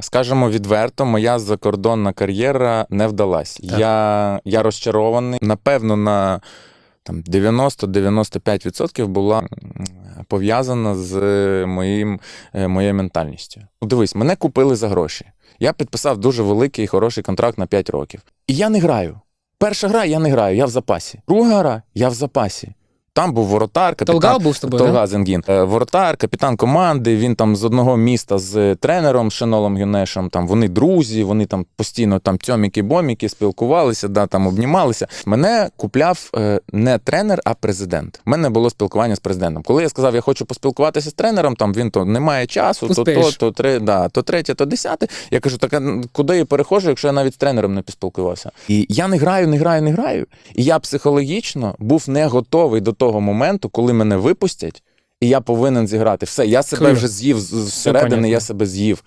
Скажемо відверто, моя закордонна кар'єра не вдалась. Так. Я, я розчарований. Напевно, на там, 90-95% була пов'язана з моїм, е, моєю ментальністю. Дивись, мене купили за гроші. Я підписав дуже великий і хороший контракт на 5 років. І я не граю. Перша гра я не граю, я в запасі. Друга гра я в запасі. Там був воротар, капітан. Толгав був з тобою, да? Зенгін. Е, Воротар, капітан команди. Він там з одного міста з тренером Шенолом Гюнешем. Там вони друзі, вони там постійно там цьоміки-боміки спілкувалися, да, там обнімалися. Мене купляв е, не тренер, а президент. У мене було спілкування з президентом. Коли я сказав, я хочу поспілкуватися з тренером, там він то немає часу, то то, то, три, да, то третє, то десяте. Я кажу, так куди я перехожу, якщо я навіть з тренером не поспілкувався? І я не граю, не граю, не граю. І я психологічно був не готовий до того моменту, коли мене випустять, і я повинен зіграти. Все, я себе Хвилю. вже з'їв з- зсередини, понятно. я себе з'їв.